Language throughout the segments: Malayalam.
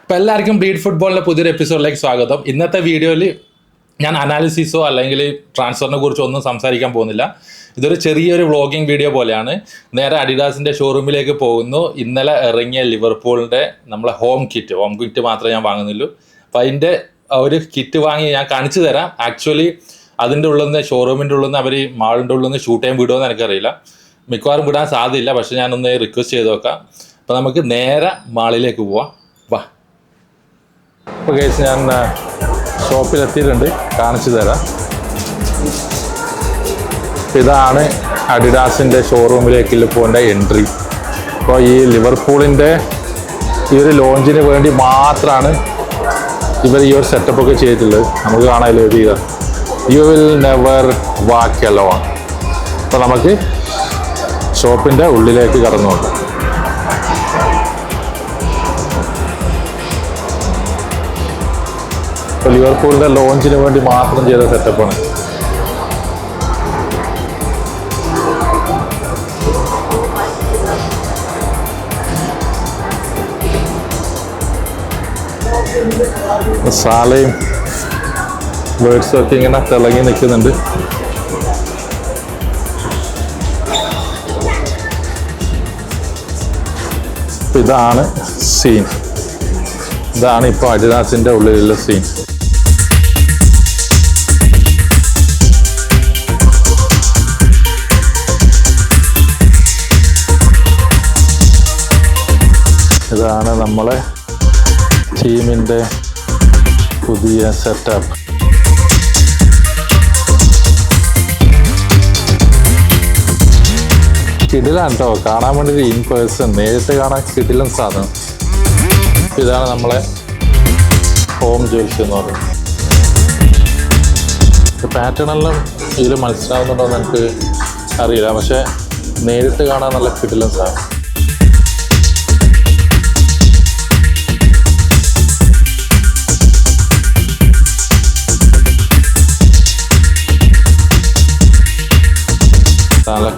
അപ്പോൾ എല്ലാവർക്കും ബ്രീഡ് ഫുട്ബോളിന്റെ പുതിയൊരു എപ്പിസോഡിലേക്ക് സ്വാഗതം. ഇന്നത്തെ വീഡിയോയിൽ ഞാൻ അനാലിസിസോ അല്ലെങ്കിൽ ട്രാൻസ്ഫറിനെ കുറിച്ചോ ഒന്നും സംസാരിക്കാൻ പോകുന്നില്ല. ഇതൊരു ചെറിയൊരു വ്ളോഗിങ് വീഡിയോ പോലെയാണ്. നേരെ അഡിഡാസിന്റെ ഷോറൂമിലേക്ക് പോകുന്നു. ഇന്നലെ ഇറങ്ങിയ ലിവർപൂളിന്റെ നമ്മളെ ഹോം കിറ്റ് ഹോം കിറ്റ് മാത്രമേ ഞാൻ വാങ്ങുന്നുള്ളൂ. അപ്പൊ അതിന്റെ ഒരു കിറ്റ് വാങ്ങി ഞാൻ കാണിച്ചു തരാം. ആക്ച്വലി അതിന്റെ ഉള്ളിൽ നിന്ന് ഷോറൂമിന്റെ ഉള്ളിൽ നിന്ന് അവർ മാളിന്റെ ഉള്ളിൽ നിന്ന് ഷൂട്ട് ചെയ്യാൻ വിടുമെന്ന് എനിക്കറിയില്ല. മിക്കവാറും വിടാൻ സാധ്യമില്ല പക്ഷെ ഞാനൊന്ന് റിക്വസ്റ്റ് ചെയ്ത് നോക്കാം. അപ്പോൾ നമുക്ക് നേരെ മാളിലേക്ക് പോവാം. വാ. ഇപ്പോൾ കേസ് ഞാൻ ഷോപ്പിലെത്തിയിട്ടുണ്ട് കാണിച്ചു തരാം. ഇതാണ് അഡിഡാസിന്റെ ഷോറൂമിലേക്കുള്ള പോകേണ്ട എൻട്രി അപ്പോൾ ഈ ലിവർപൂളിന്റെ ഈ ഒരു ലോഞ്ചിന് വേണ്ടി മാത്രമാണ് ഇവർ ഈ ഒരു സെറ്റപ്പൊക്കെ ചെയ്തിട്ടുള്ളത്. നമുക്ക് കാണാമല്ലോ ഇത് ചെയ്താൽ you will never walk alone അപ്പോൾ നമുക്ക് ഷോപ്പിന്റെ ഉള്ളിലേക്ക് കടന്നു ഇപ്പോൾ ലിവർപൂളിന്റെ ലോഞ്ചിന് വേണ്ടി മാത്രം ചെയ്ത സെറ്റപ്പാണ്. സാലയും ബേഡ്സും ഒക്കെ ഇങ്ങനെ തിളങ്ങി നിൽക്കുന്നുണ്ട്. ഇതാണ് സീൻ. ഇതാണ് ഇപ്പോൾ അഡിദാസിന്റെ ഉള്ളിലുള്ള സീൻ. നമ്മളെ ടീമിന്റെ പുതിയ സെറ്റപ്പ് കിടിലാണ് കേട്ടോ കാണാൻ വേണ്ടി ഇൻ പേഴ്സൺ നേരിട്ട് കാണാൻ കിടിലൻ സാധനം. ഇതാണ് നമ്മളെ ഹോം ജുവൽസ് എന്ന് പറയുന്നത്. പാറ്റേണെല്ലാം ഇതിൽ മനസ്സിലാവുന്നുണ്ടോ എന്ന് എനിക്ക് അറിയില്ല. പക്ഷേ നേരിട്ട് കാണാൻ നല്ല കിടിലൻ സാധനം.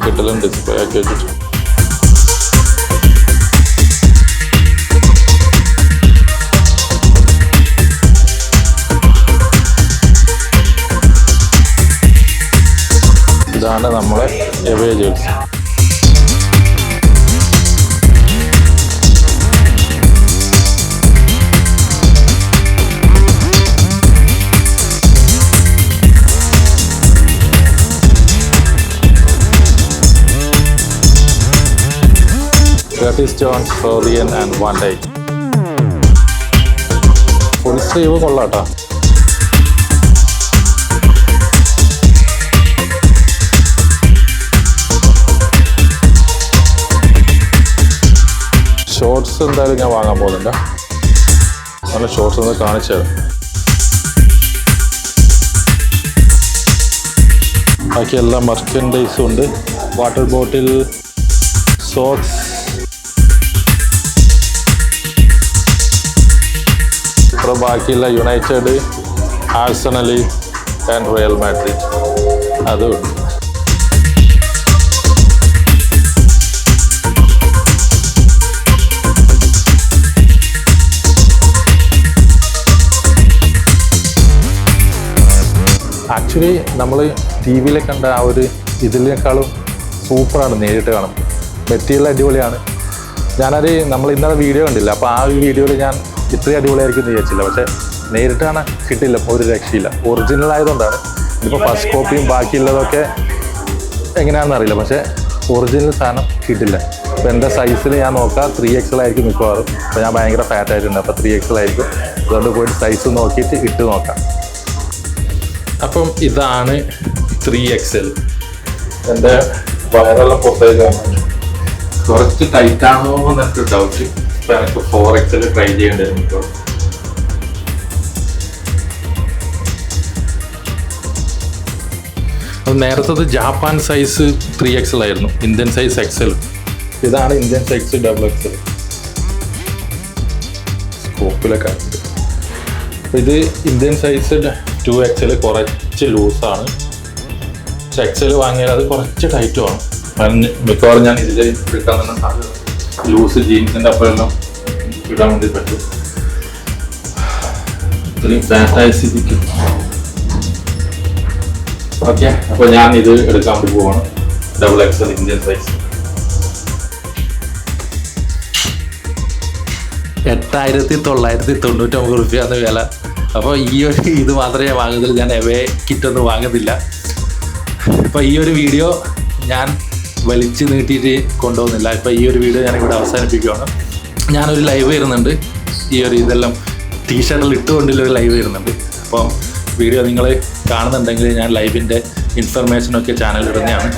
കിട്ടലും ഡിസ്പ്ലേ ആക്കി വെച്ചിട്ട്. ഇതാണ് നമ്മുടെ away Curtis Jones Florian and one day full sleeve കൊള്ളാട്ടോ. Shorts എന്തായാലും ഞാൻ വാങ്ങാൻ പോകുന്നില്ല നല്ല ഷോർട്സ് ഒന്ന് കാണിച്ചു തരാം. ബാക്കി എല്ലാ ഉണ്ട്. വാട്ടർ ബോട്ടിൽ സോക്സ് ഇവിടെ ബാക്കിയുള്ള യുണൈറ്റഡ് ആഴ്സണലി ആൻഡ് റയൽ മാഡ്രിഡ് അതും ആക്ച്വലി നമ്മൾ ടി വിയിലെ കണ്ട ആ ഒരു ഇതിനേക്കാളും സൂപ്പറാണ് നേരിട്ട് കാണുന്നത്. മെറ്റീരിയൽ അടിപൊളിയാണ്. ഞാനത് നമ്മൾ ഇന്നലെ വീഡിയോ കണ്ടില്ല. അപ്പോൾ ആ ഒരു വീഡിയോയിൽ ഞാൻ ഇത്രയും അടിപൊളിയായിരിക്കും എന്ന് വിചാരിച്ചില്ല. പക്ഷേ നേരിട്ടാണ് കിട്ടില്ല ഒരു രക്ഷയില്ല. ഒറിജിനൽ ആയതുകൊണ്ടാണ്. ഇപ്പോൾ ഫസ്റ്റ് കോപ്പിയും ബാക്കിയുള്ളതൊക്കെ എങ്ങനെയാണെന്ന് അറിയില്ല. പക്ഷേ ഒറിജിനൽ സാധനം കിട്ടില്ല. അപ്പോൾ എന്റെ സൈസിൽ ഞാൻ നോക്കാം. ത്രീ എക്സൽ ആയിരിക്കും മിക്കവാറും. അപ്പോൾ ഞാൻ ഭയങ്കര ഫാറ്റ് ആയിട്ടുണ്ട്. അപ്പോൾ ത്രീ എക്സൽ ആയിരിക്കും അതുകൊണ്ട് പോയിട്ട് സൈസ് നോക്കിയിട്ട് ഇട്ട് നോക്കാം. അപ്പം ഇതാണ് ത്രീ എക്സൽ എന്റെ വയറെല്ലാം പുറത്തേക്ക് കുറച്ച് ടൈറ്റ് ആണോ എന്നൊക്കെ ഡൗട്ട് ഇപ്പൊ എനിക്ക് ഫോർ എക്സൽ ട്രൈ ചെയ്യേണ്ടി വരും ഇപ്പോൾ അത് നേരത്തത് ജാപ്പാൻ സൈസ് ത്രീ എക്സൽ ആയിരുന്നു. ഇന്ത്യൻ സൈസ് എക്സൽ ഇതാണ് ഇന്ത്യൻ സൈസ് ഡബിൾ എക്സൽ സ്കോപ്പിലൊക്കെ ഇത് ഇന്ത്യൻ സൈസ് ടു എക്സൽ കുറച്ച് ലൂസാണ് എക്സൽ വാങ്ങിയാൽ അത് കുറച്ച് ടൈറ്റുമാണ് മിക്കവാറും ഞാൻ ഇതിൽ എടുക്കാൻ തന്നെ ലൂസ് ജീൻസിന്റെ അപ്പോഴെല്ലാം ഇടാൻ വേണ്ടി പറ്റും. ഇത്രയും ഫാറ്റായ സ്ഥിതിക്ക്. ഓക്കെ അപ്പോൾ ഞാൻ ഇത് എടുക്കാൻ വേണ്ടി പോവാണ്. ഡബിൾ എക്സൽ ഇന്ത്യൻ സൈസ് എട്ടായിരത്തി തൊള്ളായിരത്തി തൊണ്ണൂറ്റൊമ്പത് റുപ്യാണ് വില. അപ്പോൾ ഈ ഒരു ഇത് മാത്രമേ വാങ്ങുന്നുള്ളൂ ഞാൻ എവേ കിറ്റൊന്നും വാങ്ങുന്നില്ല. അപ്പോൾ ഈ ഒരു വീഡിയോ ഞാൻ വലിച്ചു നീട്ടിയിട്ട് കൊണ്ടുപോകുന്നില്ല. ഇപ്പോൾ ഈ ഒരു വീഡിയോ ഞാനിവിടെ അവസാനിപ്പിക്കുകയാണ് ഞാനൊരു ലൈവ് വരുന്നുണ്ട്. ഈ ഒരു ഇതെല്ലാം ടീഷർട്ടിൽ ഇട്ടുകൊണ്ടുള്ള ഒരു ലൈവ് വരുന്നുണ്ട്. അപ്പോൾ വീഡിയോ നിങ്ങൾ കാണുന്നുണ്ടെങ്കിൽ ഞാൻ ലൈവിന്റെ ഇൻഫർമേഷനൊക്കെ ചാനലിൽ ഇടുന്നതാണ്.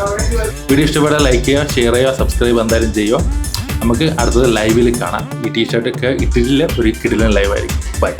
വീഡിയോ ഇഷ്ടപ്പെട്ടാൽ ലൈക്ക് ചെയ്യുക ഷെയർ ചെയ്യുക സബ്സ്ക്രൈബ് എന്തായാലും ചെയ്യുക. നമുക്ക് അടുത്തത് ലൈവിൽ കാണാം. ഈ ടീഷർട്ടൊക്കെ ഇട്ടിട്ടില്ല ഒരു കിടിലൻ ലൈവ് ആയിരിക്കും. ബൈ